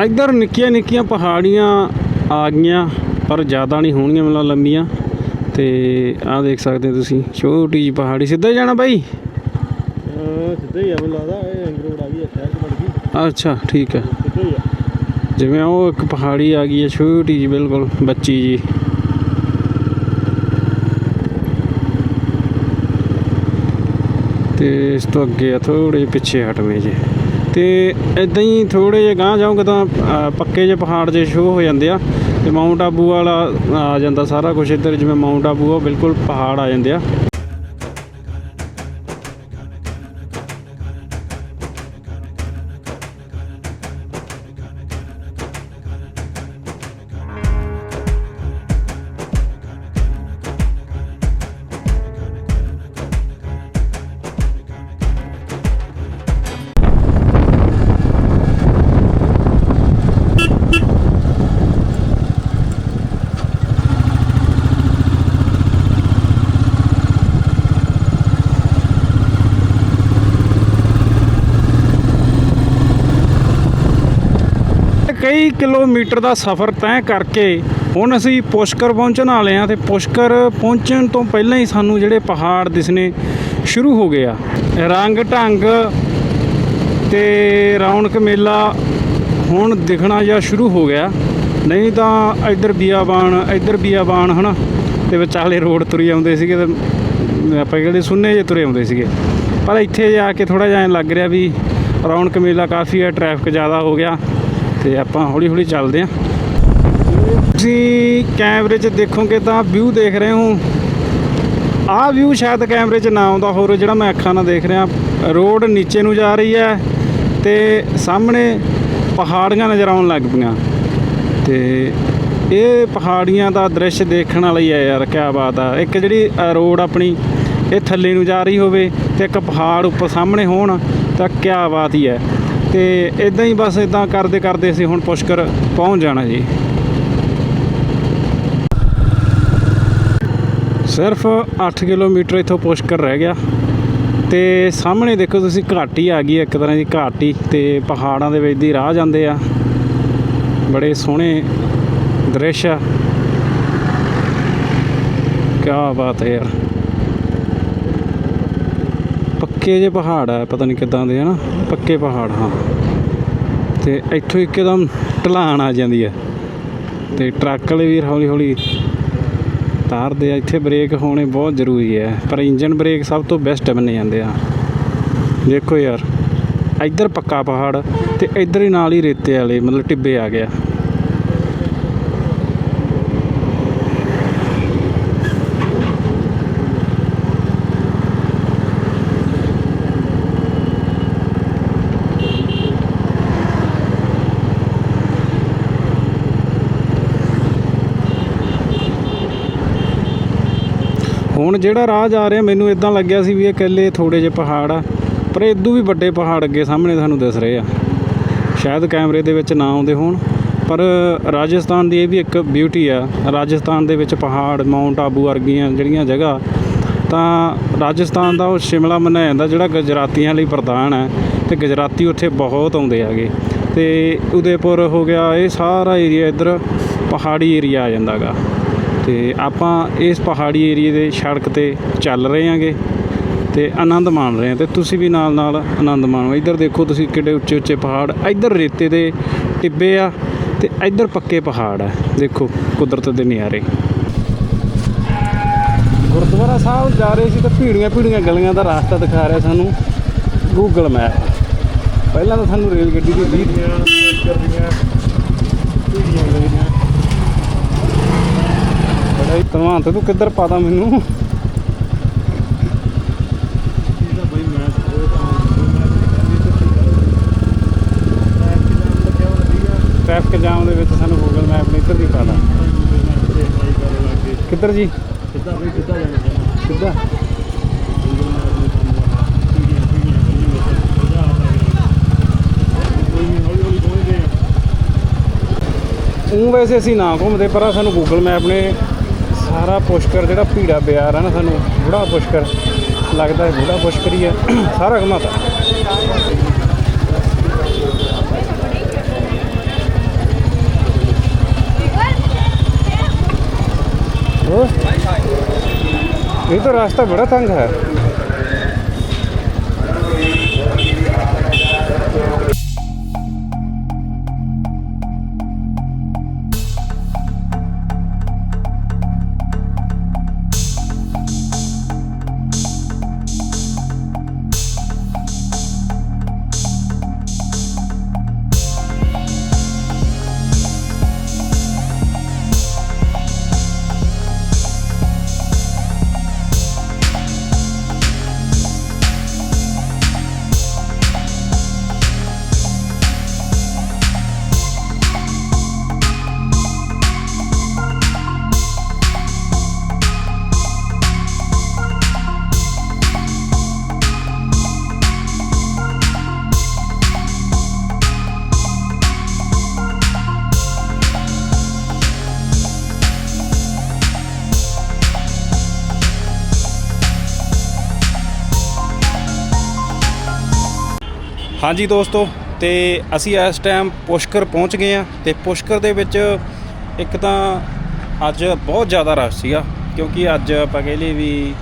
ਇੱਧਰ ਨਿੱਕੀਆਂ ਨਿੱਕੀਆਂ ਪਹਾੜੀਆਂ ਆ ਗਈਆਂ। ਪਰ ਜ਼ਿਆਦਾ ਨਹੀਂ ਹੋਣਗੀਆਂ ਮਤਲਬ ਲੰਮੀਆਂ ਤੇ ਆਹ ਦੇਖ ਸਕਦੇ ਹੋ ਤੁਸੀਂ ਛੋਟੀ ਜਿਹੀ ਪਹਾੜੀ। ਸਿੱਧਾ ਹੀ ਜਾਣਾ ਬਾਈ? ਸਿੱਧਾ ਹੀ ਆ ਮੈਨੂੰ ਲੱਗਦਾ ਇਹ ਰਿੰਗ ਰੋਡ ਆ ਗਈ ਹੈ ਸ਼ਹਿਰ ਚ ਬਣ ਗਈ। ਅੱਛਾ ਠੀਕ ਹੈ ਸਿੱਧਾ ਹੀ ਆ। ਜਿਵੇਂ ਉਹ ਇੱਕ ਪਹਾੜੀ ਆ ਗਈ ਹੈ ਛੋਟੀ ਜੀ ਬਿਲਕੁਲ ਬੱਚੀ ਜੀ ਤੇ ਇਸ ਤੋਂ ਅੱਗੇ ਆ ਥੋੜੇ ਪਿੱਛੇ ਹਟਵੇਂ ਜੇ। ਤੇ ਇਦਾਂ ਹੀ ਥੋੜੇ ਜਿਹਾ ਗਾਂਹ ਜਾਓਗੇ ਤਾਂ ਪੱਕੇ ਜਿਹੇ ਪਹਾੜ ਜੇ ਸ਼ੋ ਹੋ ਜਾਂਦੇ ਆ। ਤੇ ਮਾਊਂਟ ਆਬੂ ਵਾਲਾ ਆ ਜਾਂਦਾ ਸਾਰਾ ਕੁਝ ਇੱਧਰ, ਜਿਵੇਂ ਮਾਊਂਟ ਆਬੂ ਆ ਬਿਲਕੁਲ ਪਹਾੜ ਆ ਜਾਂਦੇ ਆ। ਕਿਲੋਮੀਟਰ ਦਾ ਸਫ਼ਰ ਤੈਅ ਕਰਕੇ ਹੁਣ ਅਸੀਂ ਪੁਸ਼ਕਰ ਪਹੁੰਚਣ ਵਾਲੇ ਹਾਂ ਤੇ ਪੁਸ਼ਕਰ ਪਹੁੰਚਣ ਤੋਂ ਪਹਿਲਾਂ ਹੀ ਸਾਨੂੰ ਜਿਹੜੇ ਪਹਾੜ ਦਿਸਨੇ ਸ਼ੁਰੂ ਹੋ ਗਏ ਆ। ਰੰਗ ਢੰਗ ਤੇ ਰੌਣਕ ਮੇਲਾ ਹੁਣ ਦਿਖਣਾ ਜਾਂ ਸ਼ੁਰੂ ਹੋ ਗਿਆ। ਨਹੀਂ ਤਾਂ ਇੱਧਰ ਬੀਆਬਾਨ ਇੱਧਰ ਬੀਆਬਾਨ, ਹਨਾ? ਤੇ ਵਿਚਾਲੇ ਰੋਡ ਤੁਰੇ ਆਉਂਦੇ ਸੀਗੇ ਤੇ ਆਪਾਂ ਕਹਿੰਦੇ ਸੁੰਨੇ ਜਿਹੇ ਤੁਰੇ ਆਉਂਦੇ ਸੀਗੇ। ਪਰ ਇੱਥੇ ਜਾ ਕੇ ਥੋੜਾ ਜਿਹਾ ਐਂ ਲੱਗ ਰਿਹਾ ਵੀ ਰੌਣਕ ਮੇਲਾ ਕਾਫੀ ਹੈ ਟ੍ਰੈਫਿਕ ਜ਼ਿਆਦਾ ਹੋ ਗਿਆ। ਤੇ ਆਪਾਂ ਹੌਲੀ ਹੌਲੀ ਚੱਲਦੇ ਹਾਂ ਤੁਸੀਂ ਕੈਮਰੇ 'ਚ ਦੇਖੋਗੇ ਤਾਂ ਵਿਊ ਦੇਖ ਰਹੇ ਹੋ। ਆਹ ਵਿਊ ਸ਼ਾਇਦ ਕੈਮਰੇ 'ਚ ਨਾ ਆਉਂਦਾ ਹੋਰ ਜਿਹੜਾ ਮੈਂ ਅੱਖਾਂ ਨਾਲ ਦੇਖ ਰਿਹਾ। ਰੋਡ ਨੀਚੇ ਨੂੰ ਜਾ ਰਹੀ ਹੈ ਤੇ ਸਾਹਮਣੇ ਪਹਾੜੀਆਂ ਨਜ਼ਰ ਆਉਣ ਲੱਗ ਪਈਆਂ। ਤੇ ਇਹ ਪਹਾੜੀਆਂ ਦਾ ਦ੍ਰਿਸ਼ ਦੇਖਣ ਵਾਲੀ ਹੈ ਯਾਰ ਕੀ ਬਾਤ ਆ। ਇੱਕ ਜਿਹੜੀ ਰੋਡ ਆਪਣੀ, ਇਹ ਥੱਲੇ ਨੂੰ ਜਾ ਰਹੀ ਹੋਵੇ ਤੇ ਇੱਕ ਪਹਾੜ ਉੱਪਰ ਸਾਹਮਣੇ ਹੋਣ, ਤਾਂ ਕੀ ਬਾਤ ਹੀ ਹੈ। ਤੇ ਇਦਾਂ ਹੀ ਬਸ ਇਦਾਂ ਕਰਦੇ ਕਰਦੇ ਅਸੀਂ ਹੁਣ ਪੁਸ਼ਕਰ ਪਹੁੰਚ ਜਾਣਾ ਜੀ। ਸਿਰਫ 8 ਕਿਲੋਮੀਟਰ ਇੱਥੋਂ ਪੁਸ਼ਕਰ ਰਹਿ ਗਿਆ। ਤੇ ਸਾਹਮਣੇ ਦੇਖੋ ਤੁਸੀਂ ਘਾਟੀ ਆ ਗਈ ਇੱਕ ਤਰ੍ਹਾਂ ਦੀ ਘਾਟੀ ਤੇ ਪਹਾੜਾਂ ਦੇ ਵਿੱਚ ਦੀ ਰਾਹ ਜਾਂਦੇ ਆ। ਬੜੇ ਸੋਹਣੇ ਦ੍ਰਿਸ਼ ਆ। ਕੀ ਬਾਤ ਹੈ ਯਾਰ। ਪੱਕੇ ਜੇ ਪਹਾੜ ਆ, ਪਤਾ ਨਹੀਂ ਕਿੱਦਾਂ ਦੇ ਹਨਾ ਪੱਕੇ ਪਹਾੜ, ਹਾਂ। ਤੇ ਇੱਥੋਂ ਇੱਕਦਮ ਢਲਾਣ ਆ ਜਾਂਦੀ ਹੈ ਤੇ ਟਰੱਕ ਵਾਲੇ ਵੀਰ ਹੌਲੀ ਹੌਲੀ ਤਾਰਦੇ ਆ, ਇੱਥੇ ਬ੍ਰੇਕ ਹੋਣੇ ਬਹੁਤ ਜ਼ਰੂਰੀ ਹੈ ਪਰ ਇੰਜਨ ਬ੍ਰੇਕ ਸਭ ਤੋਂ ਬੈਸਟ ਮੰਨੇ ਜਾਂਦੇ ਆ। ਦੇਖੋ ਯਾਰ, ਇੱਧਰ ਪੱਕਾ ਪਹਾੜ ਤੇ ਇੱਧਰ ਹੀ ਨਾਲ ਹੀ ਰੇਤੇ ਵਾਲੇ, ਮਤਲਬ ਟਿੱਬੇ ਆ ਗਿਆ ਹੁਣ ਜਿਹੜਾ ਰਾਹ ਜਾ ਰਿਹਾ, ਮੈਨੂੰ ਇਦਾਂ ਲੱਗਿਆ ਸੀ ਵੀ ਇਹ ਇਕੱਲੇ ਥੋੜੇ ਜਿਹੇ ਪਹਾੜ ਆ, ਪਰ ਇਦੋਂ ਵੀ ਵੱਡੇ ਪਹਾੜ ਅੱਗੇ ਸਾਹਮਣੇ ਤੁਹਾਨੂੰ ਦਿਸ ਰਹੇ ਆ। ਸ਼ਾਇਦ ਕੈਮਰੇ ਦੇ ਵਿੱਚ ਨਾ ਆਉਂਦੇ ਹੋਣ, ਪਰ ਰਾਜਸਥਾਨ ਦੀ ਇਹ ਵੀ ਇੱਕ ਬਿਊਟੀ ਆ, ਰਾਜਸਥਾਨ ਦੇ ਵਿੱਚ ਪਹਾੜ ਮਾਊਂਟ ਆਬੂ ਵਰਗੀਆਂ ਜਿਹੜੀਆਂ ਜਗ੍ਹਾ, ਤਾਂ ਰਾਜਸਥਾਨ ਦਾ ਉਹ ਸ਼ਿਮਲਾ ਮੰਨਿਆ ਜਾਂਦਾ, ਜਿਹੜਾ ਗੁਜਰਾਤੀਆਂ ਲਈ ਪ੍ਰਧਾਨ ਹੈ ਤੇ ਗੁਜਰਾਤੀ ਉੱਥੇ ਬਹੁਤ ਆਉਂਦੇ ਹੈਗੇ। ਤੇ ਉਦੈਪੁਰ ਹੋ ਗਿਆ, ਇਹ ਸਾਰਾ ਏਰੀਆ ਇੱਧਰ ਪਹਾੜੀ ਏਰੀਆ ਆ ਜਾਂਦਾਗਾ। ਤੇ ਆਪਾਂ ਇਸ ਪਹਾੜੀ ਏਰੀਏ ਦੇ ਸੜਕ ਤੇ ਚੱਲ ਰਹੇ ਹਾਂਗੇ ਤੇ ਆਨੰਦ ਮਾਣ ਰਹੇ ਹਾਂ ਤੇ ਤੁਸੀਂ ਵੀ ਨਾਲ ਨਾਲ ਆਨੰਦ ਮਾਣੋ। ਇੱਧਰ ਦੇਖੋ ਤੁਸੀਂ ਕਿੱਡੇ ਉੱਚੇ ਉੱਚੇ ਪਹਾੜ। ਇੱਧਰ ਰੇਤੇ ਦੇ ਟਿੱਬੇ ਆ ਤੇ ਇੱਧਰ ਪੱਕੇ ਪਹਾੜ ਆ। ਦੇਖੋ ਕੁਦਰਤ ਦੇ ਨਜ਼ਾਰੇ ਗੁਰਦੁਆਰਾ ਸਾਹਿਬ ਜਾ ਰਹੇ ਸੀ ਤਾਂ ਭੀੜੀਆਂ ਭੀੜੀਆਂ ਗਲੀਆਂ ਦਾ ਰਸਤਾ ਦਿਖਾ ਰਿਹਾ ਸਾਨੂੰ ਗੂਗਲ ਮੈਪ ਪਹਿਲਾਂ ਤਾਂ ਸਾਨੂੰ ਰੇਲ ਗੱਡੀ ਦੀ ਵੀਹ ਕਰਦੀਆਂ ਵੀਡੀਓ ਲੱਗੀਆਂ ਤਮਾਂ ਤੂੰ ਕਿੱਧਰ ਪਾਦਾ ਮੈਨੂੰ? ਟ੍ਰੈਫਿਕ ਜਾਮ ਦੇ ਵਿੱਚ ਸਾਨੂੰ ਗੂਗਲ ਮੈਪ ਨੇ ਇੱਧਰ ਦੀ ਪਾਦਾ ਕਿੱਧਰ ਜੀ? ਸਿੱਧਾ ਬਈ ਸਿੱਧਾ ਜਾਣਾ ਸਿੱਧਾ ਉਹ ਵੈਸੇ ਅਸੀਂ ਨਾ ਘੁੰਮਦੇ, ਪਰ ਸਾਨੂੰ ਗੂਗਲ ਮੈਪ ਨੇ ਸਾਰਾ ਪੁਸ਼ਕਰ ਜਿਹੜਾ ਭੀੜਾ ਬਿਆਰ ਹੈ ਨਾ ਸਾਨੂੰ ਬੁੜਾ ਪੁਸ਼ਕਰ ਲੱਗਦਾ ਹੈ ਬੁੜਾ ਪੁਸ਼ਕਰ ਹੀ ਹੈ ਸਾਰਾ ਘੁਮਾਤਾ ओ, ये तो रास्ता बड़ा तंग है ਹਾਂਜੀ ਦੋਸਤੋ ਤੇ ਅਸੀਂ ਇਸ ਟਾਈਮ ਪੁਸ਼ਕਰ ਪਹੁੰਚ ਗਏ ਆ ਤੇ ਪੁਸ਼ਕਰ ਦੇ ਵਿੱਚ ਇੱਕ ਤਾਂ ਅੱਜ ਬਹੁਤ ਜ਼ਿਆਦਾ ਰਸ਼ ਸੀਗਾ ਕਿਉਂਕਿ ਅੱਜ ਆਪਾਂ ਕਹਿ ਲਈਏ ਵੀ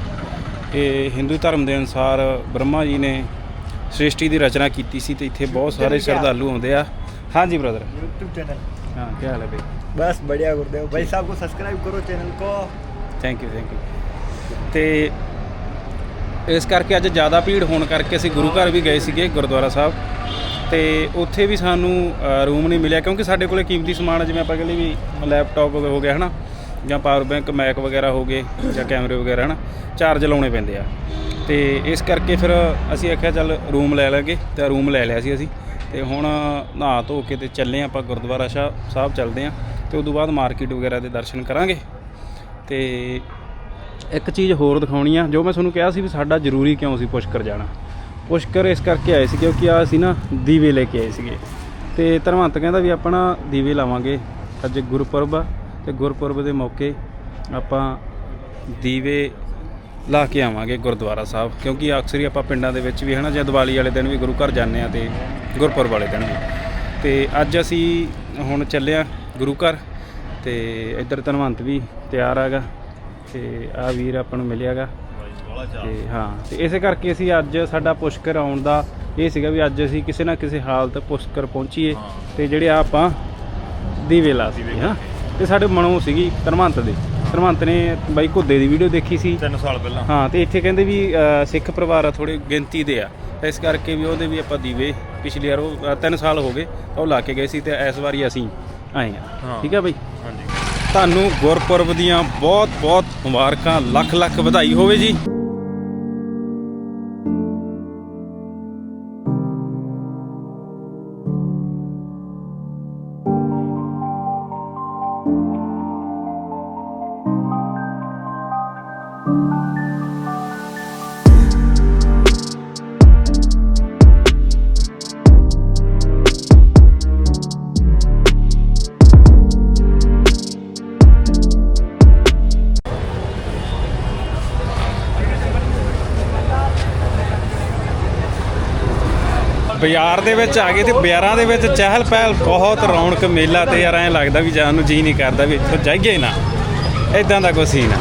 ਇਹ ਹਿੰਦੂ ਧਰਮ ਦੇ ਅਨੁਸਾਰ ਬ੍ਰਹਮਾ ਜੀ ਨੇ ਸ੍ਰਿਸ਼ਟੀ ਦੀ ਰਚਨਾ ਕੀਤੀ ਸੀ ਤੇ ਇੱਥੇ ਬਹੁਤ ਸਾਰੇ ਸ਼ਰਧਾਲੂ ਆਉਂਦੇ ਆ ਹਾਂਜੀ ਬ੍ਰਦਰ यूट्यूब चैनल ਹਾਂ ਕੀ ਹਾਲ ਹੈ ਬਈ बस बढ़िया गुरुदेव भाई साहब को सब्सक्राइब करो चैनल को ਥੈਂਕ ਯੂ ਥੈਂਕ ਯੂ ਤੇ ਇਸ ਕਰਕੇ ਅੱਜ ਜ਼ਿਆਦਾ ਭੀੜ ਹੋਣ ਕਰਕੇ ਅਸੀਂ ਗੁਰੂ ਘਰ ਵੀ ਗਏ ਸੀਗੇ ਗੁਰਦੁਆਰਾ ਸਾਹਿਬ। ਤੇ ਉੱਥੇ ਵੀ ਸਾਨੂੰ ਰੂਮ ਨਹੀਂ ਮਿਲਿਆ ਕਿਉਂਕਿ ਸਾਡੇ ਕੋਲੇ ਕੀਮਤੀ ਸਮਾਨ ਜਿਵੇਂ ਆਪਾਂ ਕਹਿੰਦੇ ਵੀ ਲੈਪਟਾਪ ਹੋ ਗਿਆ, ਹਨਾ? ਜਾਂ ਪਾਵਰ ਬੈਂਕ ਮੈਕ ਵਗੈਰਾ ਹੋ ਗਏ ਜਾਂ ਕੈਮਰੇ ਵਗੈਰਾ, ਹਨਾ? ਚਾਰਜ ਲਾਉਣੇ ਪੈਂਦੇ ਆ। ਤੇ ਇਸ ਕਰਕੇ ਫਿਰ ਅਸੀਂ ਆਖਿਆ ਚੱਲ ਰੂਮ ਲੈ ਲਾਂਗੇ। ਤੇ ਰੂਮ ਲੈ ਲਿਆ ਸੀ ਅਸੀਂ। ਤੇ ਹੁਣ ਨਹਾ ਧੋ ਕੇ ਤੇ ਚੱਲੇ ਆਪਾਂ ਗੁਰਦੁਆਰਾ ਸ਼ਾ- ਸਾਹਿਬ ਚੱਲਦੇ ਆ। ਤੇ ਤੋਂ ਬਾਅਦ ਮਾਰਕੀਟ ਵਗੈਰਾ ਦੇ ਦਰਸ਼ਨ ਕਰਾਂਗੇ। ਤੇ ਇੱਕ ਚੀਜ਼ ਹੋਰ ਦਿਖਾਉਣੀ ਆ, ਜੋ ਮੈਂ ਤੁਹਾਨੂੰ ਕਿਹਾ ਸੀ ਵੀ ਸਾਡਾ ਜ਼ਰੂਰੀ ਕਿਉਂ ਸੀ ਪੁਸ਼ਕਰ ਜਾਣਾ। ਪੁਸ਼ਕਰ ਇਸ ਕਰਕੇ ਆਏ ਸੀ ਕਿਉਂਕਿ ਆ ਅਸੀਂ ਨਾ ਦੀਵੇ ਲੈ ਕੇ ਆਏ ਸੀਗੇ। ਤੇ ਧਰਮੰਤ ਕਹਿੰਦਾ ਵੀ ਆਪਾਂ ਨਾ ਦੀਵੇ ਲਾਵਾਂਗੇ ਅੱਜ ਗੁਰਪੁਰਬ ਆ, ਤੇ ਗੁਰਪੁਰਬ ਦੇ ਮੌਕੇ ਆਪਾਂ ਦੀਵੇ ਲਾ ਕੇ ਆਵਾਂਗੇ ਗੁਰਦੁਆਰਾ ਸਾਹਿਬ, ਕਿਉਂਕਿ ਅਕਸਰ ਹੀ ਆਪਾਂ ਪਿੰਡਾਂ ਦੇ ਵਿੱਚ ਵੀ ਹਨਾ, ਜਾਂ ਦੀਵਾਲੀ ਵਾਲੇ ਦਿਨ ਵੀ ਗੁਰੂ ਘਰ ਜਾਂਦੇ ਆ ਤੇ ਗੁਰਪੁਰਬ ਵਾਲੇ ਦਿਨ ਵੀ। ਤੇ ਅੱਜ ਅਸੀਂ ਹੁਣ ਚੱਲੇ ਆ ਗੁਰੂ ਘਰ, ਤੇ ਇੱਧਰ ਧਨਵੰਤ ਵੀ ਤਿਆਰ ਹੈਗਾ। ਤੇ ਆ ਵੀਰ ਆਪਾਂ ਨੂੰ ਮਿਲਿਆਗਾ ਤੇ ਹਾਂ ਤੇ ਇਸੇ ਕਰਕੇ ਅਸੀਂ ਅੱਜ ਸਾਡਾ ਪੁਸ਼ਕਰ ਆਉਣ ਦਾ ਇਹ ਸੀਗਾ ਵੀ ਅੱਜ ਅਸੀਂ ਕਿਸੇ ਨਾ ਕਿਸੇ ਹਾਲਤ ਪੁਸ਼ਕਰ ਪਹੁੰਚੀਏ ਤੇ ਜਿਹੜੇ ਆ ਆਪਾਂ ਦੀਵੇ ਲਾ ਸੀ ਹਾਂ। ਤੇ ਸਾਡੇ ਮਨੋਂ ਸੀਗੀ ਧਨਵੰਤ ਦੇ। ਧਨਵੰਤ ਨੇ ਬਾਈ ਘੁੱਦੇ ਦੀ ਵੀਡੀਓ ਦੇਖੀ ਸੀ। 3 ਸਾਲ ਪਹਿਲਾਂ। ਹਾਂ ਤੇ ਇੱਥੇ ਕਹਿੰਦੇ ਵੀ ਸਿੱਖ ਪਰਿਵਾਰ ਆ ਥੋੜੇ ਗਿਣਤੀ ਦੇ ਆ। ਇਸ ਕਰਕੇ ਵੀ ਉਹਦੇ ਵੀ ਆਪਾਂ ਦੀਵੇ ਪਿਛਲੀ ਵਾਰ ਉਹ 3 ਸਾਲ ਹੋ ਗਏ ਉਹ ਲਾ ਕੇ ਗਏ ਸੀ ਤੇ ਇਸ ਵਾਰੀ ਅਸੀਂ ਆਏ ਆ। ਹਾਂ। ਠੀਕ ਆ ਬਈ? ਤੁਹਾਨੂੰ ਗੁਰਪੁਰਬ ਦੀਆਂ ਬਹੁਤ ਬਹੁਤ ਮੁਬਾਰਕਾਂ ਲੱਖ ਲੱਖ ਵਧਾਈ ਹੋਵੇ ਜੀ। ਦੇ ਵਿੱਚ ਆ ਗਏ ਤੇ ਬਾਜ਼ਾਰਾਂ ਦੇ ਵਿੱਚ ਚਹਿਲ ਪਹਿਲ ਬਹੁਤ ਰੌਣਕ ਮੇਲਾ ਤੇ ਯਾਰ ਐਂ ਲੱਗਦਾ ਵੀ ਜਾਣ ਨੂੰ ਜੀ ਨਹੀਂ ਕਰਦਾ ਵੀ ਇੱਥੋਂ ਜਾਈਏ ਨਾ। ਇਦਾਂ ਦਾ ਕੋਈ ਸੀਨ ਆ।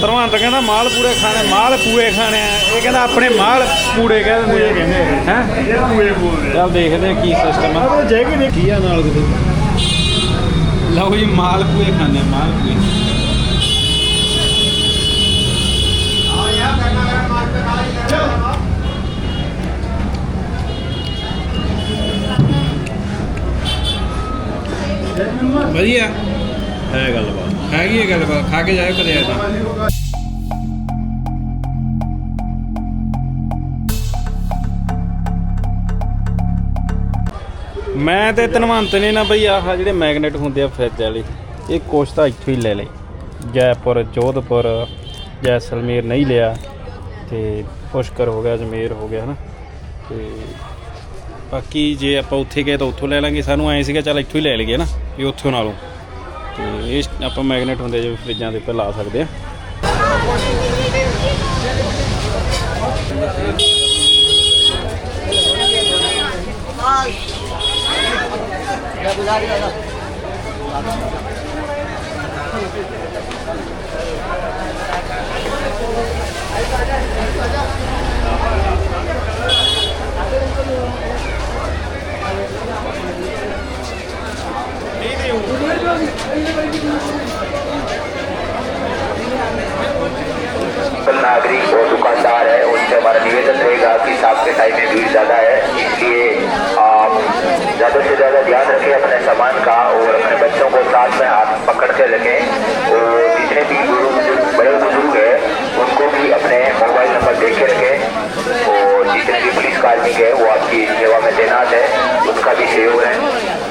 ਧਰਮੰਤ ਕਹਿੰਦਾ ਮਾਲ ਪੂੜੇ ਖਾਣੇ ਮਾਲ ਪੂਏ ਖਾਣੇ ਆ। ਇਹ ਕਹਿੰਦਾ ਆਪਣੇ ਮਾਲ ਪੂੜੇ ਕਹਿ ਦਿੰਦੇ ਕਹਿੰਦੇ ਹੈ? ਇਹ ਪੂਏ ਬੋਲਦੇ ਚੱਲ ਦੇਖਦੇ ਆ ਕੀ ਸਿਸਟਮ ਆ। ਨਹੀਂ ਕੀ ਆ ਨਾਲ ਲਓ ਜੀ ਮਾਲ ਪੂਏ ਖਾਣੇ ਮਾਲ ਪੂਏ ਵਧੀਆ। ਹੈ ਗੱਲਬਾਤ। ਹੈਗੀ ਇਹ ਗੱਲ ਖਾ ਕੇ ਜਾਇਓ ਕਦੇ ਐਦਾਂ ਮੈਂ ਤੇ ਧਨਵੰਤ ਨੇ ਨਾ ਬਈ ਆਹ ਜਿਹੜੇ ਮੈਗਨੇਟ ਹੁੰਦੇ ਆ ਫ੍ਰਿਜ ਵਾਲੇ ਇਹ ਕੁਛ ਤਾਂ ਇੱਥੋਂ ਹੀ ਲੈ ਲਏ। ਜੈਪੁਰ ਜੋਧਪੁਰ ਜੈਸਲਮੇਰ ਨਹੀਂ ਲਿਆ। ਤੇ ਪੁਸ਼ਕਰ ਹੋ ਗਿਆ ਅਜਮੇਰ ਹੋ ਗਿਆ ਹਨਾ। ਤੇ ਬਾਕੀ ਜੇ ਆਪਾਂ ਉੱਥੇ ਗਏ ਤਾਂ ਉੱਥੋਂ ਲੈ ਲਾਂਗੇ। ਸਾਨੂੰ ਐਂ ਸੀਗਾ ਚੱਲ ਇੱਥੋਂ ਹੀ ਲੈ ਲਈਏ ਨਾ ਵੀ ਉੱਥੋਂ ਨਾਲੋਂ ਤੇ ਇਹ ਆਪਾਂ ਮੈਗਨੇਟ ਹੁੰਦੇ ਜਿਵੇਂ ਫਰਿੱਜਾਂ ਦੇ ਉੱਪਰ ਲਾ ਸਕਦੇ ਆ। नागरिक और दुकानदार है, उनसे हमारा निवेदन रहेगा कि शाम के टाइम में भीड़ ज़्यादा है, इसलिए आप ज़्यादा से ज़्यादा ध्यान रखें अपने सामान का और अपने बच्चों को साथ में हाथ पकड़ के रखें। और जितने भी बुज़ुर्ग, बड़े बुज़ुर्ग हैं, उनको भी अपने मोबाइल नंबर देख के रखें। और जितने भी पुलिस कार्मिक है, वो आपकी सेवा में तैनात है, उनका भी सहयोग है।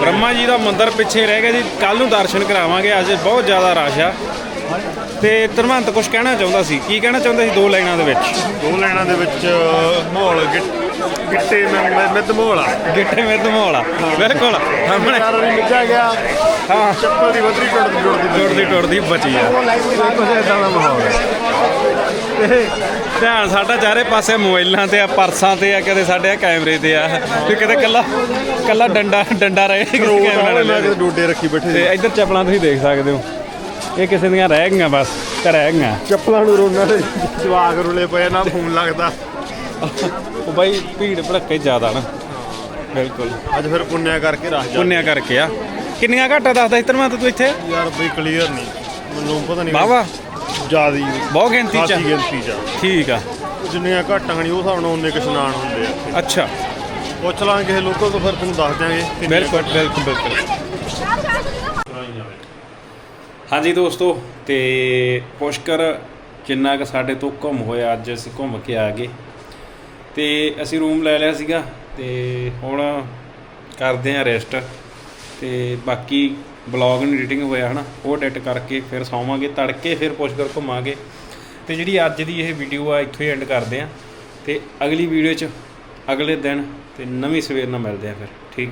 ਬ੍ਰਹਮਾ ਜੀ ਦਾ ਮੰਦਿਰ ਪਿੱਛੇ ਰਹਿ ਗਿਆ ਜੀ। ਕੱਲ ਨੂੰ ਦਰਸ਼ਨ ਕਰਾਵਾਂਗੇ ਅੱਜ ਬਹੁਤ ਜ਼ਿਆਦਾ ਰਸ਼ ਆ। ਤੇ ਧਰਮੰਤ ਕੁਝ ਕਹਿਣਾ ਚਾਹੁੰਦਾ ਸੀ? ਕੀ ਕਹਿਣਾ ਚਾਹੁੰਦਾ ਸੀ ਦੋ ਲਾਈਨਾਂ ਦੇ ਵਿੱਚ? ਦੋ ਲਾਈਨਾਂ ਦੇ ਵਿੱਚ ਮਾਹੌਲ ਗਿ- ਗਿੱਟੇ ਮੈਂ ਮਿੱਧ ਮਾਹੌਲ ਆ। ਗਿੱਟੇ ਮਿੱਧ ਮਾਹੌਲ ਆ। ਬਿਲਕੁਲ। ਸਾਹਮਣੇ। ਯਾਰ ਨਹੀਂ ਮਿੱਧਾ ਗਿਆ। ਹਾਂ। ਚੱਪਲ ਦੀ ਵੱਧਰੀ ਟੁੱਟਦੀ ਟੁੱਟਦੀ ਟੁੱਟਦੀ ਟੁੱਟਦੀ ਬਚੀ ਆ। ਕੁਝ ਇਦਾਂ ਦਾ ਮਾਹੌਲ ਹੈ ਤੇ ਧਿਆਨ ਸਾਡਾ ਚਾਰੇ ਪਾਸੇ ਮੋਬਾਈਲਾਂ ਤੇ ਆ ਪਰਸਾਂ ਤੇ ਆ ਕਦੇ ਸਾਡੇ ਆ ਕੈਮਰੇ ਤੇ ਆ। ਤੇ ਕਿਤੇ ਕੱਲਾ ਕੱਲਾ ਡੰਡਾ ਡੰਡਾ ਰਹੇ ਕਿਸੇ ਕੈਮਰੇ ਨਾਲ ਮੈਂ ਡੋਡੇ ਰੱਖੀ ਬੈਠੇ ਤੇ ਇੱਧਰ ਚੱਪਲਾਂ ਤੁਸੀਂ ਦੇਖ ਸਕਦੇ ਹੋ। ਇਹ ਕਿਸੇ ਦੀਆਂ ਰਹਿ ਗਈਆਂ ਬਸ ਤੇ ਰਹਿ ਗਈਆਂ। ਚੱਪਲਾਂ ਨੂੰ ਰੋਣਾ ਤੇ ਜਵਾਕ ਰੁਲੇ ਪਏ ਨਾ ਫੋਨ ਲੱਗਦਾ। ਉਹ ਬਾਈ ਭੀੜ ਭੜੱਕੇ ਜ਼ਿਆਦਾ ਨਾ। ਬਿਲਕੁਲ। ਅੱਜ ਫਿਰ ਪੁੰਨਿਆ ਕਰਕੇ ਰੱਖ ਜਾ। ਪੁੰਨਿਆ ਕਰਕੇ ਆ। ਕਿੰਨੀਆਂ ਘਾਟਾ ਦੱਸਦਾ ਸੀ ਧਰਮਾ ਤੂੰ ਇੱਥੇ? ਯਾਰ ਬਈ ਕਲੀਅਰ ਨਹੀਂ। ਮੈਨੂੰ ਪਤਾ ਨਹੀਂ ਵਾਵਾ ਜ਼ਿਆਦਾ ਹੀ ਬਹੁਤ ਗਿਣਤੀ ਚ ਖਾਸੀ ਗਿਣਤੀ ਚ ਆ। ਠੀਕ ਆ। ਜਿੰਨੀਆਂ ਘਟਾਂ ਨਹੀਂ ਉਹ ਹਿਸਾਬ ਨਾਲ ਉਹਨੇ ਕਿਸ਼ਨਾਨ ਹੁੰਦੇ ਆ ਅੱਛਾ। ਪੁੱਛ ਲਾਂਗੇ ਕਿਸੇ ਲੋਕਲ ਤੋਂ ਫਿਰ ਤੁਹਾਨੂੰ ਦੱਸ ਦਿਆਂਗੇ ਕਿੰਨੀਆਂ ਬਿਲਕੁਲ ਬਿਲਕੁਲ ਬਿਲਕੁਲ। ਹਾਂਜੀ ਦੋਸਤੋ ਤੇ ਪੁਸ਼ਕਰ ਜਿੰਨਾ ਕੁ ਸਾਡੇ ਤੋਂ ਘੁੰਮ ਹੋਇਆ ਅੱਜ ਅਸੀਂ ਘੁੰਮ ਕੇ ਆ ਗਏ। ਤੇ ਅਸੀਂ ਰੂਮ ਲੈ ਲਿਆ ਸੀਗਾ ਤੇ ਹੁਣ ਕਰਦੇ ਆ ਰੈਸਟ। ਤੇ ਬਾਕੀ ਬਲੌਗ ਨੂੰ ਐਡੀਟਿੰਗ ਹੋਇਆ ਹਨਾ, ਉਹ ਐਡਿਟ ਕਰਕੇ ਫਿਰ ਸੌਵਾਂਗੇ, ਤੜਕੇ ਫਿਰ ਪੁਸ਼ਕਰ ਘੁੰਮਾਂਗੇ। ਤੇ ਜਿਹੜੀ ਅੱਜ ਦੀ ਇਹ ਵੀਡੀਓ ਆ, ਇੱਥੋਂ ਹੀ ਐਂਡ ਕਰਦੇ ਆ। ਤੇ ਅਗਲੀ ਵੀਡੀਓ 'ਚ ਅਗਲੇ ਦਿਨ ਤੇ ਨਵੀਂ ਸਵੇਰ ਨਾਲ ਮਿਲਦੇ ਆ ਫਿਰ।